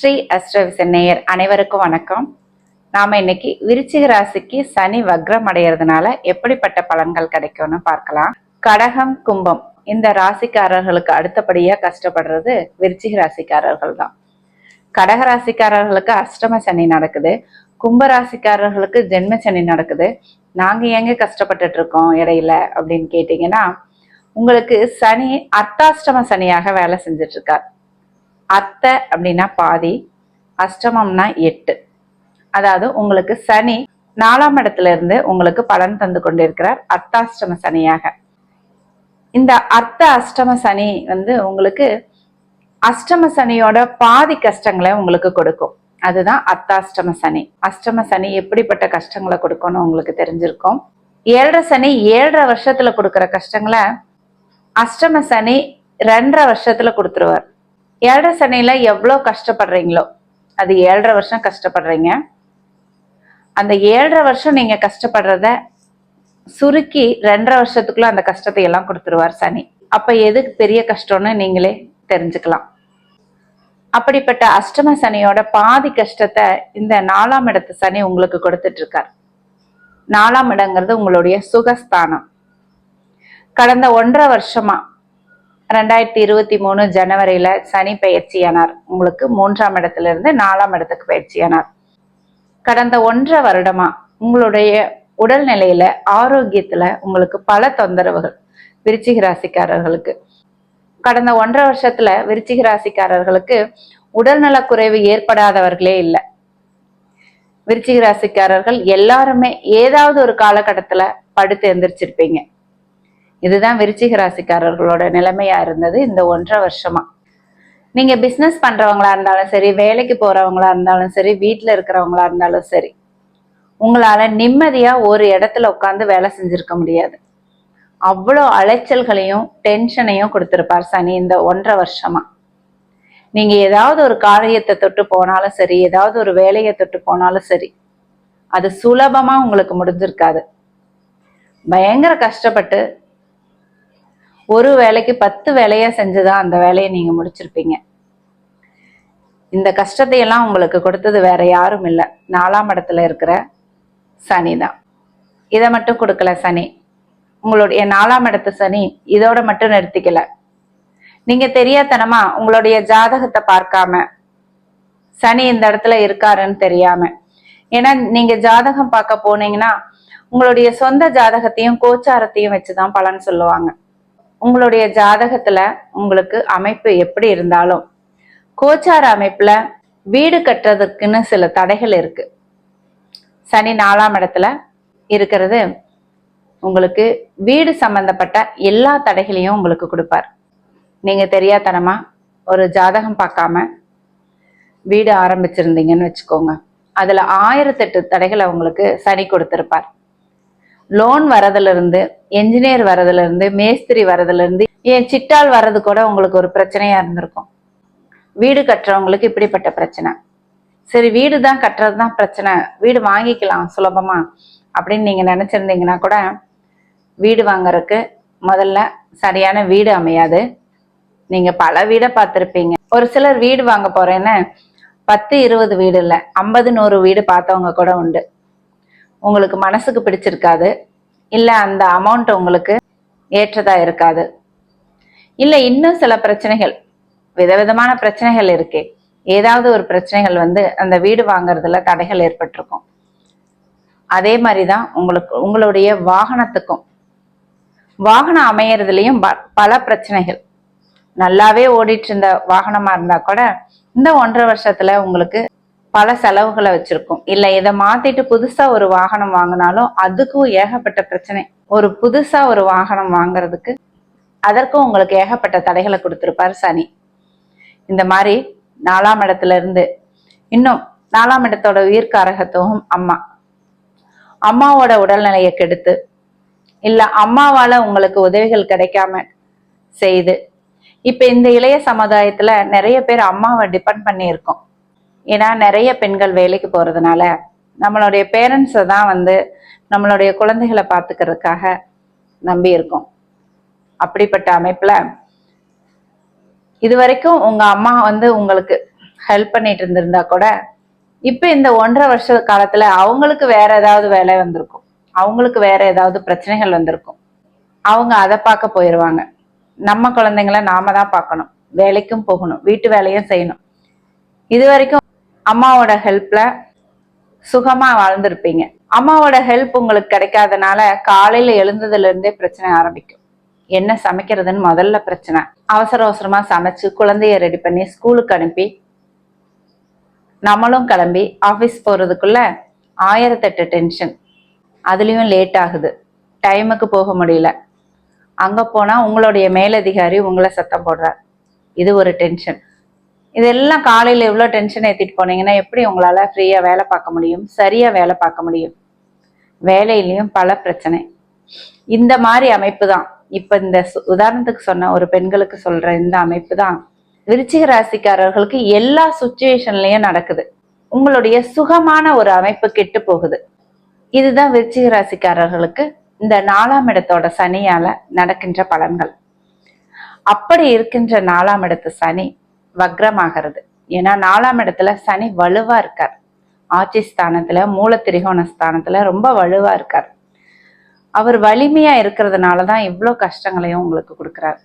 ஸ்ரீ அஸ்ட்ரவிசன் நேயர் அனைவருக்கும் வணக்கம். நாம இன்னைக்கு விருச்சிக ராசிக்கு சனி வக்ரம் அடைகிறதுனால எப்படிப்பட்ட பலன்கள் கிடைக்கும்னு பார்க்கலாம். கடகம் கும்பம் இந்த ராசிக்காரர்களுக்கு அடுத்தபடியா கஷ்டப்படுறது விருச்சிக ராசிக்காரர்கள் தான். கடக ராசிக்காரர்களுக்கு அஷ்டம சனி நடக்குது. கும்ப ராசிக்காரர்களுக்கு ஜென்ம சனி நடக்குது. நாங்க எங்க கஷ்டப்பட்டுட்டு இருக்கோம் இடையில அப்படின்னு கேட்டீங்கன்னா உங்களுக்கு சனி அர்த்தாஷ்டம சனியாக வேலை செஞ்சுட்டு இருக்கார். அத்தை அப்படின்னா பாதி அஷ்டமம்னா எட்டு. அதாவது உங்களுக்கு சனி நாலாம் இடத்துல இருந்து உங்களுக்கு பலன் தந்து கொண்டிருக்கிறார் அர்த்தாஷ்டம சனியாக. இந்த அர்த்த அஷ்டம சனி வந்து உங்களுக்கு அஷ்டம சனியோட பாதி கஷ்டங்களை உங்களுக்கு கொடுக்கும். அதுதான் அர்த்தாஷ்டம சனி. அஷ்டம சனி எப்படிப்பட்ட கஷ்டங்களை கொடுக்கும்னு உங்களுக்கு தெரிஞ்சிருக்கும். ஏழரை சனி ஏழரை வருஷத்துல கொடுக்குற கஷ்டங்களை அஷ்டம சனி ரெண்டரை வருஷத்துல கொடுத்துருவார். ஏழரை சனியில எவ்வளோ கஷ்டப்படுறீங்களோ அது ஏழரை வருஷம் கஷ்டப்படுறீங்க. அந்த ஏழரை வருஷம் நீங்க கஷ்டப்படுறத சுருக்கி ரெண்டரை வருஷத்துக்குள்ள அந்த கஷ்டத்தை எல்லாம் கொடுத்துருவார் சனி. அப்ப எதுக்கு பெரிய கஷ்டம்னு நீங்களே தெரிஞ்சுக்கலாம். அப்படிப்பட்ட அஷ்டம சனியோட பாதி கஷ்டத்தை இந்த நாலாம் இடத்து சனி உங்களுக்கு கொடுத்துட்டு இருக்கார் நாலாம் இடங்கிறது உங்களுடைய சுகஸ்தானம். கடந்த ஒன்றரை வருஷமா ரெண்டாயிரத்தி இருபத்தி மூணு ஜனவரியில சனி பயிற்சியானார். உங்களுக்கு மூன்றாம் இடத்துல இருந்து நாலாம் இடத்துக்கு பயிற்சியானார். கடந்த ஒன்றரை வருடமா உங்களுடைய உடல்நிலையில ஆரோக்கியத்துல உங்களுக்கு பல தொந்தரவுகள் விருச்சிக ராசிக்காரர்களுக்கு. கடந்த ஒன்றரை வருஷத்துல விருச்சிக ராசிக்காரர்களுக்கு உடல்நலக் குறைவு ஏற்படாதவர்களே இல்லை. விருச்சிக ராசிக்காரர்கள் எல்லாருமே ஏதாவது ஒரு காலகட்டத்துல படுத்து எந்திரிச்சிருப்பீங்க. இதுதான் விருச்சிக ராசிக்காரர்களோட நிலைமையா இருந்தது இந்த ஒன்றரை வருஷமா. நீங்க பிசினஸ் பண்றவங்களா இருந்தாலும் சரி வேலைக்கு போறவங்களா இருந்தாலும் சரி வீட்டுல இருக்கிறவங்களா இருந்தாலும் சரி உங்களால நிம்மதியா ஒரு இடத்துல உட்காந்து வேலை செஞ்சிருக்க முடியாது. அவ்வளோ அலைச்சல்களையும் டென்ஷனையும் கொடுத்துருப்பார் சனி இந்த ஒன்றரை வருஷமா. நீங்க ஏதாவது ஒரு காரியத்தை தொட்டு போனாலும் சரி ஏதாவது ஒரு வேலையை தொட்டு போனாலும் சரி அது சுலபமா உங்களுக்கு முடிஞ்சிருக்காது. பயங்கர கஷ்டப்பட்டு ஒரு வேலைக்கு பத்து வேலையா செஞ்சுதான் அந்த வேலையை நீங்க முடிச்சிருப்பீங்க. இந்த கஷ்டத்தை எல்லாம் உங்களுக்கு கொடுத்தது வேற யாரும் இல்லை. நாலாம் இடத்துல இருக்கிற சனி தான். இதை மட்டும் கொடுக்கல சனி. உங்களுடைய நாலாம் இடத்து சனி இதோட மட்டும் நிறுத்திக்கல. நீங்க தெரியாதனமா உங்களுடைய ஜாதகத்தை பார்க்காம சனி இந்த இடத்துல இருக்காருன்னு தெரியாம. ஏன்னா நீங்க ஜாதகம் பார்க்க போனீங்கன்னா உங்களுடைய சொந்த ஜாதகத்தையும் கோச்சாரத்தையும் வச்சுதான் பலன் சொல்லுவாங்க. உங்களுடைய ஜாதகத்துல உங்களுக்கு அமைப்பு எப்படி இருந்தாலும். கோச்சார அமைப்புல வீடு கட்டுறதுக்குன்னு சில தடைகள் இருக்கு. சனி நாலாம் இடத்துல இருக்கிறது உங்களுக்கு வீடு சம்பந்தப்பட்ட எல்லா தடைகளையும் உங்களுக்கு கொடுப்பார். நீங்க தெரியாதனமா ஒரு ஜாதகம் பார்க்காம வீடு ஆரம்பிச்சிருந்தீங்கன்னு வச்சுக்கோங்க. அதுல ஆயிரத்தெட்டு தடைகளை உங்களுக்கு சனி கொடுத்திருப்பார். லோன் வரதுலேருந்து என்ஜினியர் வரதுலேருந்து மேஸ்திரி வரதுலேருந்து ஏன் சிட்டால் வர்றது கூட உங்களுக்கு ஒரு பிரச்சனையாக இருந்திருக்கும். வீடு கட்டுறவங்களுக்கு இப்படிப்பட்ட பிரச்சனை. சரி வீடு தான் கட்டுறது தான் பிரச்சனை. வீடு வாங்கிக்கலாம் சுலபமாக அப்படின்னு நீங்கள் நினச்சிருந்தீங்கன்னா கூட வீடு வாங்குறதுக்கு முதல்ல சரியான வீடு அமையாது. நீங்கள் பல வீடை பார்த்துருப்பீங்க. ஒரு சிலர் வீடு வாங்க போகிறேன்னு பத்து இருபது வீடு இல்லை ஐம்பது நூறு வீடு பார்த்தவங்க கூட உண்டு. உங்களுக்கு மனசுக்கு பிடிச்சிருக்காது. இல்லை அந்த அமௌண்ட் உங்களுக்கு ஏற்றதாக இருக்காது. இல்லை இன்னும் சில பிரச்சனைகள் விதவிதமான பிரச்சனைகள் இருக்கே. ஏதாவது ஒரு பிரச்சனைகள் வந்து அந்த வீடு வாங்குறதுல தடைகள் ஏற்பட்டிருக்கும். அதே மாதிரி தான் உங்களுக்கு உங்களுடைய வாகனத்துக்கும். வாகனம் அமையறதுலையும் ப- பல பிரச்சனைகள். நல்லாவே ஓடிட்டு இருந்த வாகனமா இருந்தா கூட இந்த ஒன்றரை வருஷத்துல உங்களுக்கு பல செலவுகளை வச்சிருக்கும். இல்ல இதை மாத்திட்டு புதுசா ஒரு வாகனம் வாங்கினாலும் அதுக்கும் ஏகப்பட்ட பிரச்சனை. ஒரு புதுசா ஒரு வாகனம் வாங்குறதுக்கு அதற்கும் உங்களுக்கு ஏகப்பட்ட தடைகளை கொடுத்துருப்பாரு சனி. இந்த மாதிரி நாலாம் இடத்துல இருந்து இன்னும் நாலாம் இடத்தோட உயிர்காரகத்துவம் அம்மா. அம்மாவோட உடல்நிலையை கெடுத்து இல்ல அம்மாவால உங்களுக்கு உதவிகள் கிடைக்காம செய்து. இப்ப இந்த இளைய சமுதாயத்துல நிறைய பேர் அம்மாவை டிபெண்ட் பண்ணி இருக்கோம் ஏன்னா நிறைய பெண்கள் வேலைக்கு போறதுனால நம்மளுடைய பேரண்ட்ஸை தான் வந்து நம்மளுடைய குழந்தைகளை பார்த்துக்கிறதுக்காக நம்பி இருக்கோம். அப்படிப்பட்ட அமைப்புல இது வரைக்கும் உங்க அம்மா வந்து உங்களுக்கு ஹெல்ப் பண்ணிட்டு இருந்திருந்தா கூட இப்போ இந்த ஒன்றரை வருஷ காலத்துல அவங்களுக்கு வேற ஏதாவது வேலை வந்திருக்கும். அவங்களுக்கு வேற ஏதாவது பிரச்சனைகள் வந்திருக்கும். அவங்க அதை பார்க்க போயிடுவாங்க நம்ம குழந்தைங்கள நாம தான் பார்க்கணும். வேலைக்கும் போகணும். வீட்டு வேலையும் செய்யணும். இது வரைக்கும் அம்மாவோட ஹெல்ப்ல சுகமா வாழ்ந்திருப்பீங்க. அம்மாவோட ஹெல்ப் உங்களுக்கு கிடைக்காதனால காலையில எழுந்ததுல இருந்தே பிரச்சனை ஆரம்பிக்கும். என்ன சமைக்கிறதுன்னு முதல்ல பிரச்சனை. அவசர அவசரமா சமைச்சு குழந்தைய ரெடி பண்ணி ஸ்கூலுக்கு அனுப்பி நம்மளும் கிளம்பி ஆஃபீஸ் போறதுக்குள்ள ஆயிரத்தெட்டு டென்ஷன் அதுலயும் லேட் ஆகுது. டைமுக்கு போக முடியல. அங்க போனா உங்களுடைய மேலதிகாரி உங்களை சத்தம் போடுறார். இது ஒரு டென்ஷன் இதெல்லாம் காலையில எவ்வளோ டென்ஷன் ஏத்திட்டு போனீங்கன்னா எப்படி உங்களால ஃப்ரீயா வேலை பார்க்க முடியும்? சரியா வேலை பார்க்க முடியும். வேலையிலயும் பல பிரச்சனை. இந்த மாதிரி அமைப்பு தான். இப்ப இந்த உதாரணத்துக்கு சொன்ன ஒரு பெண்களுக்கு சொல்ற இந்த அமைப்பு தான். விருச்சிக ராசிக்காரர்களுக்கு எல்லா சுச்சுவேஷன்லயும் நடக்குது. உங்களுடைய சுகமான ஒரு அமைப்பு கெட்டு போகுது. இதுதான் விருச்சிக ராசிக்காரர்களுக்கு இந்த நாலாம் இடத்தோட சனியால நடக்கின்ற பலன்கள். அப்படி இருக்கின்ற நாலாம் இடத்து சனி வக்ரமாகிறது. ஏன்னா நாலாம் இடத்துல சனி வலுவா இருக்கார். ஆட்சி ஸ்தானத்துல மூல திரிகோண ஸ்தானத்துல ரொம்ப வலுவா இருக்கார். அவர் வலிமையா இருக்கிறதுனால தான் இவ்வளோ கஷ்டங்களையும் உங்களுக்கு கொடுக்குறார்.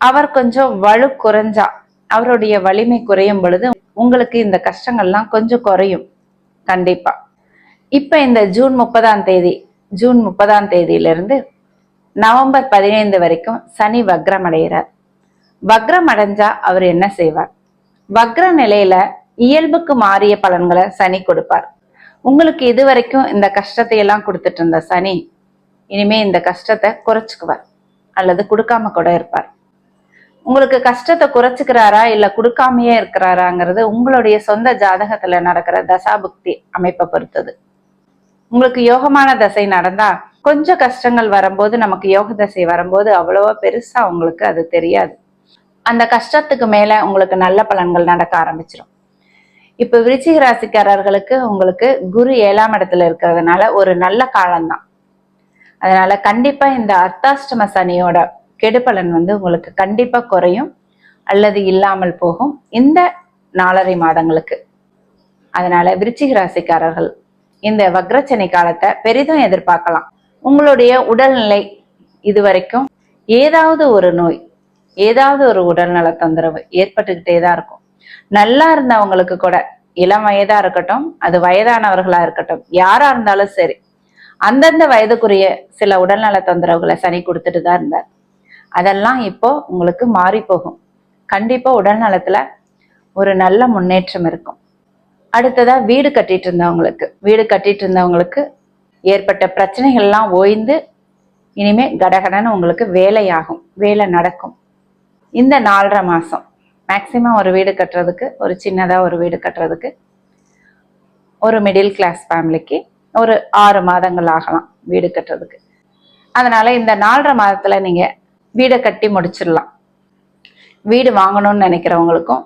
அவர் கொஞ்சம் வலு குறைஞ்சா அவருடைய வலிமை குறையும் பொழுது உங்களுக்கு இந்த கஷ்டங்கள்லாம் கொஞ்சம் குறையும். கண்டிப்பா. இப்ப இந்த ஜூன் முப்பதாம் தேதி ஜூன் முப்பதாம் தேதியிலிருந்து நவம்பர் பதினைந்து வரைக்கும் சனி வக்ரம் அடைகிறார். வக்ரம் அடைஞ்சா அவர் என்ன செய்வார்? வக்ர நிலையில இயல்புக்கு மாறிய பலன்களை சனி கொடுப்பார். உங்களுக்கு இது வரைக்கும் இந்த கஷ்டத்தை எல்லாம் கொடுத்துட்டு இருந்த சனி இனிமே இந்த கஷ்டத்தை குறைச்சுக்குவார். அல்லது கொடுக்காம கூட இருப்பார். உங்களுக்கு கஷ்டத்தை குறைச்சுக்கிறாரா இல்ல கொடுக்காமையே இருக்கிறாராங்கிறது உங்களுடைய சொந்த ஜாதகத்துல நடக்கிற தசாபுக்தி அமைப்பை பொறுத்தது. உங்களுக்கு யோகமான தசை நடந்தா கொஞ்சம் கஷ்டங்கள் வரும்போது நமக்கு யோக தசை வரும்போது அவ்வளவா பெருசா உங்களுக்கு அது தெரியாது. அந்த கஷ்டத்துக்கு மேல உங்களுக்கு நல்ல பலன்கள் நடக்க ஆரம்பிச்சிடும் இப்ப விருச்சிக ராசிக்காரர்களுக்கு உங்களுக்கு குரு ஏழாம் இடத்துல இருக்கிறதுனால ஒரு நல்ல காலம்தான். அதனால கண்டிப்பா இந்த அர்த்தாஷ்டம சனியோட கெடுபலன் வந்து உங்களுக்கு கண்டிப்பா குறையும். அல்லது இல்லாமல் போகும் இந்த நாலரை மாதங்களுக்கு. அதனால விருச்சிக ராசிக்காரர்கள் இந்த வக்ரச்சனை காலத்தை பெரிதும் எதிர்பார்க்கலாம். உங்களுடைய உடல்நிலை இதுவரைக்கும் ஏதாவது ஒரு நோய் ஏதாவது ஒரு உடல்நல தொந்தரவு ஏற்பட்டுக்கிட்டே தான் இருக்கும். நல்லா இருந்தவங்களுக்கு கூட இளம் வயதா இருக்கட்டும் அது வயதானவர்களா இருக்கட்டும் யாரா இருந்தாலும் சரி அந்தந்த வயதுக்குரிய சில உடல்நல தொந்தரவுகளை சனி கொடுத்துட்டு தான் இருந்தார். அதெல்லாம் இப்போ உங்களுக்கு மாறி போகும் கண்டிப்பா உடல் நலத்துல ஒரு நல்ல முன்னேற்றம் இருக்கும். அடுத்ததா வீடு கட்டிட்டு இருந்தவங்களுக்கு வீடு கட்டிட்டு இருந்தவங்களுக்கு ஏற்பட்ட பிரச்சனைகள்லாம் ஓய்ந்து இனிமே கடகடன்னு உங்களுக்கு வேலையாகும் வேலை நடக்கும். இந்த நாலரை மாதம் மேக்சிமம் ஒரு வீடு கட்டுறதுக்கு ஒரு சின்னதாக ஒரு வீடு கட்டுறதுக்கு ஒரு மிடில் கிளாஸ் ஃபேமிலிக்கு ஒரு ஆறு மாதங்கள் ஆகலாம் வீடு கட்டுறதுக்கு. அதனால் இந்த நாலரை மாதத்தில் நீங்கள் வீடை கட்டி முடிச்சிடலாம். வீடு வாங்கணும்னு நினைக்கிறவங்களுக்கும்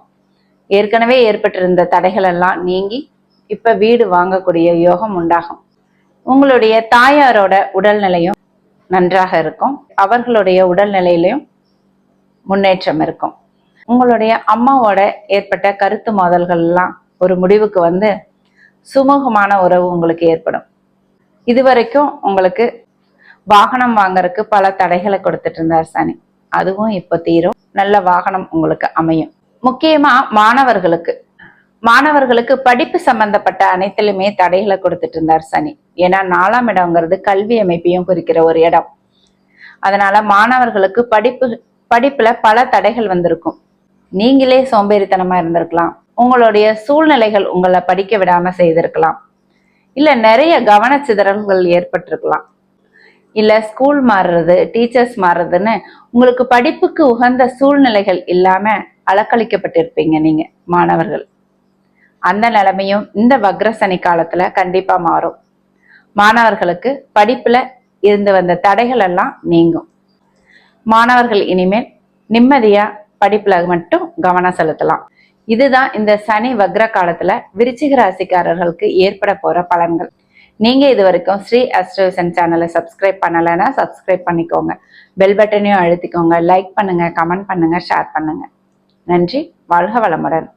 ஏற்கனவே ஏற்பட்டிருந்த தடைகள் எல்லாம் நீங்கி இப்போ வீடு வாங்கக்கூடிய யோகம் உண்டாகும். உங்களுடைய தாயாரோட உடல்நிலையும் நன்றாக இருக்கும். அவர்களுடைய உடல்நிலையிலையும் முன்னேற்றம் இருக்கும். உங்களுடைய அம்மாவோட ஏற்பட்ட கருத்து மோதல்கள்லாம் ஒரு முடிவுக்கு வந்து சுமூகமான உறவு உங்களுக்கு ஏற்படும். இதுவரைக்கும் உங்களுக்கு வாகனம் வாங்கறதுக்கு பல தடைகளை கொடுத்துட்டு இருந்தார் சனி. அதுவும் இப்போ தீரும். நல்ல வாகனம் உங்களுக்கு அமையும். முக்கியமா மாணவர்களுக்கு. மாணவர்களுக்கு படிப்பு சம்பந்தப்பட்ட அனைத்திலுமே தடைகளை கொடுத்துட்டு இருந்தார் சனி. ஏன்னா நாலாம் இடம்ங்கிறது கல்வி அமைப்பையும் குறிக்கிற ஒரு இடம். அதனால மாணவர்களுக்கு படிப்பு படிப்புல பல தடைகள் வந்திருக்கும். நீங்களே சோம்பேறித்தனமா இருந்திருக்கலாம். உங்களுடைய சூழ்நிலைகள் உங்களை படிக்க விடாம செய்திருக்கலாம். இல்ல நிறைய கவனச்சிதறல்கள் ஏற்பட்டிருக்கலாம். இல்ல ஸ்கூல் மாறுறது டீச்சர்ஸ் மாறுறதுன்னு உங்களுக்கு படிப்புக்கு உகந்த சூழ்நிலைகள் இல்லாம அலக்களிக்கப்பட்டிருப்பீங்க நீங்க மாணவர்கள். அந்த நிலைமையும் இந்த வக்ரசனி காலத்துல கண்டிப்பா மாறும். மாணவர்களுக்கு படிப்புல இருந்து வந்த தடைகள் எல்லாம் நீங்கும். மாணவர்கள் இனிமேல் நிம்மதியா படிப்புல மட்டும் கவனம் செலுத்தலாம். இதுதான் இந்த சனி வக்ர காலத்துல விருச்சிக ராசிக்காரர்களுக்கு ஏற்பட போற பலன்கள். நீங்க இது வரைக்கும் ஸ்ரீ அஸ்ட்ரோசன் சேனலை சப்ஸ்கிரைப் பண்ணலைன்னா சப்ஸ்கிரைப் பண்ணிக்கோங்க. பெல் பட்டனையும் அழுத்திக்கோங்க. லைக் பண்ணுங்க கமெண்ட் பண்ணுங்க ஷேர் பண்ணுங்க. நன்றி. வாழ்க வளமுடன்.